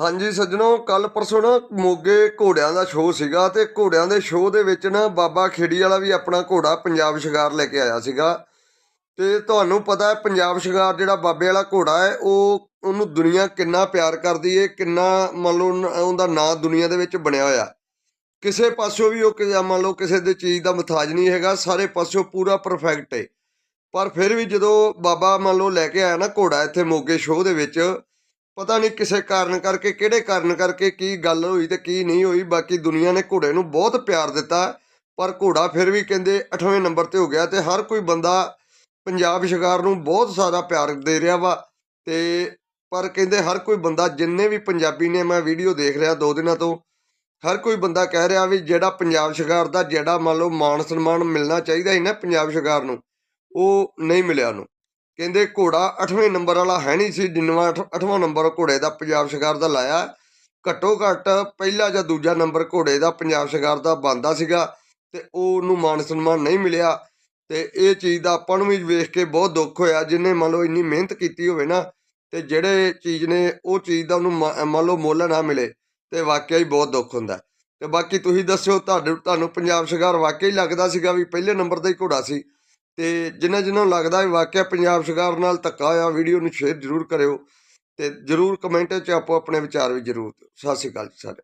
ਹਾਂਜੀ ਸੱਜਣੋ ਕੱਲ ਪਰਸੋਂ ਨਾ ਮੋਗੇ ਘੋੜਿਆਂ ਦਾ ਸ਼ੋਅ ਸੀਗਾ ਤੇ ਘੋੜਿਆਂ ਦੇ ਸ਼ੋਅ ਦੇ ਵਿੱਚ ਨਾ ਬਾਬਾ ਖੇੜੀ ਵਾਲਾ ਵੀ ਆਪਣਾ ਘੋੜਾ ਪੰਜਾਬ ਸ਼ਿੰਗਾਰ ਲੈ ਕੇ ਆਇਆ ਸੀਗਾ। ਤੇ ਤੁਹਾਨੂੰ ਪਤਾ ਹੈ, ਪੰਜਾਬ ਸ਼ਿੰਗਾਰ ਜਿਹੜਾ ਬਾਬੇ ਵਾਲਾ ਘੋੜਾ ਹੈ, ਉਹ ਉਹਨੂੰ ਦੁਨੀਆ ਕਿੰਨਾ ਪਿਆਰ ਕਰਦੀ ਹੈ ਕਿੰਨਾ ਮੰਨ ਲਓ ਉਹਦਾ ਨਾਂ ਦੁਨੀਆ ਦੇ ਵਿੱਚ ਬਣਿਆ ਹੋਇਆ। ਕਿਸੇ ਪਾਸਿਓਂ ਵੀ ਉਹ ਮੰਨ ਲਓ ਕਿਸੇ ਦੇ ਚੀਜ਼ ਦਾ ਮਥਾਜ ਨਹੀਂ ਹੈਗਾ, ਸਾਰੇ ਪਾਸਿਓਂ ਪੂਰਾ ਪਰਫੈਕਟ ਏ। ਪਰ ਫਿਰ ਵੀ ਜਦੋਂ ਬਾਬਾ ਮੰਨ ਲਓ ਲੈ ਕੇ ਆਇਆ ਨਾ ਘੋੜਾ ਇੱਥੇ ਮੋਗੇ ਸ਼ੋਅ ਦੇ ਵਿੱਚ ਪਤਾ ਨਹੀਂ ਕਿਸੇ ਕਾਰਨ ਕਰਕੇ, ਕਿਹੜੇ ਕਾਰਨ ਕਰਕੇ ਕੀ ਗੱਲ ਹੋਈ ਤੇ ਕੀ ਨਹੀਂ ਹੋਈ, ਬਾਕੀ ਦੁਨੀਆ ਨੇ ਘੋੜੇ ਨੂੰ ਬਹੁਤ ਪਿਆਰ ਦਿੱਤਾ, ਪਰ ਘੋੜਾ ਫਿਰ ਵੀ ਕਹਿੰਦੇ 8ਵੇਂ ਨੰਬਰ ਤੇ ਹੋ ਗਿਆ ਤੇ ਹਰ ਕੋਈ ਬੰਦਾ ਪੰਜਾਬ ਸ਼ਿਕਾਰ ਨੂੰ ਬਹੁਤ ਸਾਰਾ ਪਿਆਰ ਦੇ ਰਿਹਾ ਵਾ ਤੇ ਪਰ ਕਹਿੰਦੇ ਹਰ ਕੋਈ ਬੰਦਾ ਜਿੰਨੇ ਵੀ ਪੰਜਾਬੀ ਨੇ, ਮੈਂ ਵੀਡੀਓ ਦੇਖ ਰਿਹਾ ਦੋ ਦਿਨਾਂ ਤੋਂ, ਹਰ ਕੋਈ ਬੰਦਾ ਕਹਿ ਰਿਹਾ ਵੀ ਜਿਹੜਾ ਪੰਜਾਬ ਸ਼ਿਕਾਰ ਦਾ ਜਿਹੜਾ ਮੰਨ ਲਓ ਮਾਣ ਸਨਮਾਨ ਮਿਲਣਾ ਚਾਹੀਦਾ ਸੀ ਨਾ ਪੰਜਾਬ ਸ਼ਿਕਾਰ ਨੂੰ, ਉਹ ਨਹੀਂ ਮਿਲਿਆ ਉਹਨੂੰ। ਕਹਿੰਦੇ ਘੋੜਾ 8ਵੇਂ ਨੰਬਰ ਵਾਲਾ ਹੈ ਨਹੀਂ ਸੀ ਜਿੰਨਵਾ 8ਵਾਂ ਨੰਬਰ ਘੋੜੇ ਦਾ ਪੰਜਾਬ ਸਰਕਾਰ ਦਾ ਲਾਇਆ। ਘੱਟੋ ਘੱਟ ਪਹਿਲਾ ਜਾਂ ਦੂਜਾ ਨੰਬਰ ਘੋੜੇ ਦਾ ਪੰਜਾਬ ਸਰਕਾਰ ਦਾ ਬੰਦਾ ਸੀਗਾ ਤੇ ਉਹਨੂੰ ਮਾਣ ਸਨਮਾਨ ਨਹੀਂ ਮਿਲਿਆ। ਤੇ ਇਹ ਚੀਜ਼ ਦਾ ਆਪਾਂ ਨੂੰ ਵੀ ਵੇਖ ਕੇ ਬਹੁਤ ਦੁੱਖ ਹੋਇਆ, ਜਿਨੇ ਮੰਨ ਲਓ ਇੰਨੀ ਮਿਹਨਤ ਕੀਤੀ ਹੋਵੇ ਨਾ, ਤੇ ਜਿਹੜੇ ਚੀਜ਼ ਨੇ ਉਹ ਚੀਜ਼ ਦਾ ਉਹਨੂੰ ਮ- ਮੰਨ ਲਓ ਮੁੱਲ ਨਾ ਮਿਲੇ, ਤੇ ਵਾਕਿਆ ਹੀ ਬਹੁਤ ਦੁੱਖ ਹੁੰਦਾ। ਤੇ ਬਾਕੀ ਤੁਸੀਂ ਦੱਸਿਓ, ਤੁਹਾਡੇ, ਤੁਹਾਨੂੰ ਪੰਜਾਬ ਸਰਕਾਰ ਵਾਕਿਆ ਹੀ ਲੱਗਦਾ ਸੀਗਾ ਵੀ ਪਹਿਲੇ ਨੰਬਰ ਦਾ ਹੀ ਘੋੜਾ ਸੀ। ਤੇ ਜਿਨ੍ਹਾਂ ਜਿਨ੍ਹਾਂ ਨੂੰ ਲੱਗਦਾ ਵੀ ਵਾਕਿਆ ਪੰਜਾਬ ਸਰਕਾਰ ਨਾਲ ਧੱਕਾ ਹੋਇਆ, ਵੀਡੀਓ ਨੂੰ ਸ਼ੇਅਰ ਜ਼ਰੂਰ ਕਰਿਓ ਤੇ ਜ਼ਰੂਰ ਕਮੈਂਟ 'ਚ ਆਪੋ ਆਪਣੇ ਵਿਚਾਰ ਵੀ ਜ਼ਰੂਰ ਦਿਓ ਸਤਿ ਸ਼੍ਰੀ ਅਕਾਲ ਜੀ ਸਾਰੇ